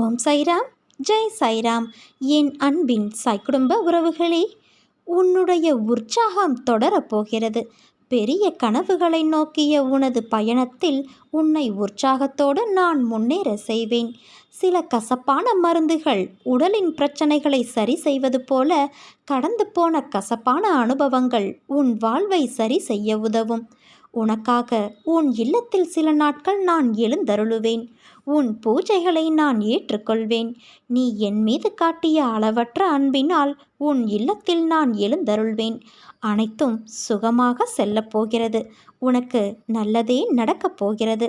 ஓம் சைராம் ஜெய் சைராம். என் அன்பின் சாய் குடும்ப உறவுகளே உன்னுடைய உற்சாகம் தொடரப்போகிறது பெரிய கனவுகளை நோக்கிய உனது பயணத்தில் உன்னை உற்சாகத்தோடு நான் முன்னேற செய்வேன். சில கசப்பான மருந்துகள் உடலின் பிரச்சனைகளை சரி செய்வது போல கடந்து போன கசப்பான அனுபவங்கள் உன் வாழ்வை சரி செய்ய உதவும். உனக்காக உன் இல்லத்தில் சில நாட்கள் நான் எழுந்தருளுவேன். உன் பூஜைகளை நான் ஏற்றுக்கொள்வேன். நீ என் மீது காட்டிய அளவற்ற அன்பினால் உன் இல்லத்தில் நான் எழுந்தருள்வேன். அனைத்தும் சுகமாக செல்லப்போகிறது உனக்கு நல்லதே நடக்கப் போகிறது.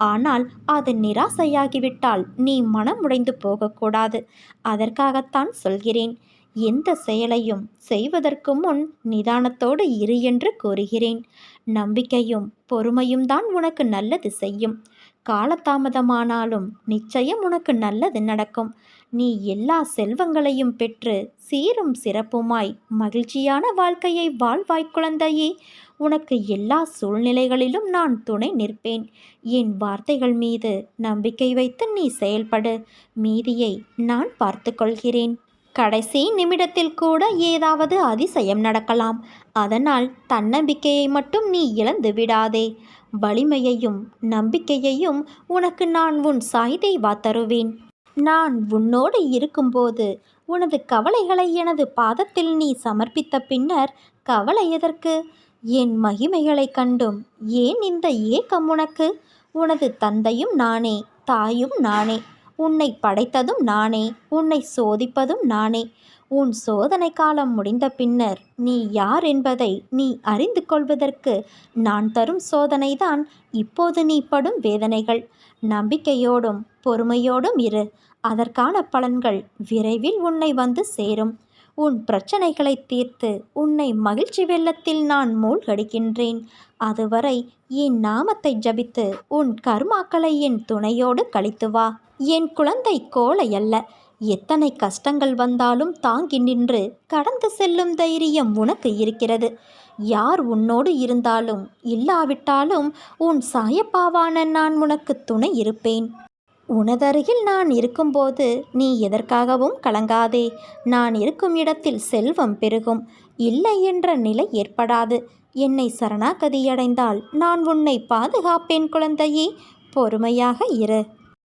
ஆனால் அது நிராசையாகிவிட்டால் நீ மனம் உடைந்து போகக்கூடாது. அதற்காகத்தான் சொல்கிறேன். எந்த செயலையும் செய்வதற்கு முன் நிதானத்தோடு இரு என்று கூறுகிறேன். நம்பிக்கையும் பொறுமையும் தான் உனக்கு நல்லது செய்யும். காலதாமதமானாலும் நிச்சயம் உனக்கு நல்லது நடக்கும். நீ எல்லா செல்வங்களையும் பெற்று சீரும் சிறப்புமாய் மகிழ்ச்சியான வாழ்க்கையை வாழ்வாய் குழந்தையே உனக்கு எல்லா சூழ்நிலைகளிலும் நான் துணை நிற்பேன். என் வார்த்தைகள் மீது நம்பிக்கை வைத்து நீ செயல்படு. மீதியை நான் பார்த்துக்கொள்கிறேன் கடைசி நிமிடத்தில் கூட ஏதாவது அதிசயம் நடக்கலாம். அதனால் தன்னம்பிக்கையை மட்டும் நீ இழந்து விடாதே. வலிமையையும் நம்பிக்கையையும் உனக்கு நான் உன் சாய்தேவா தருவேன். நான் உன்னோடு இருக்கும்போது உனது கவலைகளை எனது பாதத்தில் நீ சமர்ப்பித்த பின்னர் கவலை எதற்கு? என் மகிமைகளைக் கண்டும் ஏன் இந்த ஏக்கம் உனக்கு? உனது தந்தையும் நானே தாயும் நானே. உன்னை படைத்ததும் நானே உன்னை சோதிப்பதும் நானே. உன் சோதனை காலம் முடிந்த பின்னர் நீ யார் என்பதை நீ அறிந்து கொள்வதற்கு நான் தரும் சோதனைதான். இப்போது நீ படும் வேதனைகள். நம்பிக்கையோடும் பொறுமையோடும் இரு. அதற்கான பலன்கள் விரைவில் உன்னை வந்து சேரும். உன் பிரச்சனைகளை தீர்த்து உன்னை மகிழ்ச்சி வெள்ளத்தில் நான் மூழ்கடிக்கின்றேன். அதுவரை என் நாமத்தை ஜபித்து உன் கர்மாக்களை என் துணையோடு கழித்து வா. என் குழந்தை கோலை அல்ல எத்தனை கஷ்டங்கள் வந்தாலும் தாங்கி நின்று கடந்து செல்லும் தைரியம் உனக்கு இருக்கிறது. யார் உன்னோடு இருந்தாலும் இல்லாவிட்டாலும் உன் சாயப்பாவான நான் உனக்கு துணை இருப்பேன். உனதருகில் நான் இருக்கும்போது நீ எதற்காகவும் கலங்காதே. நான் இருக்கும் இடத்தில் செல்வம் பெருகும். இல்லை என்ற நிலை ஏற்படாது. என்னை சரணாகதியடைந்தால் நான் உன்னை பாதுகாப்பேன் குழந்தையே. பொறுமையாக இரு.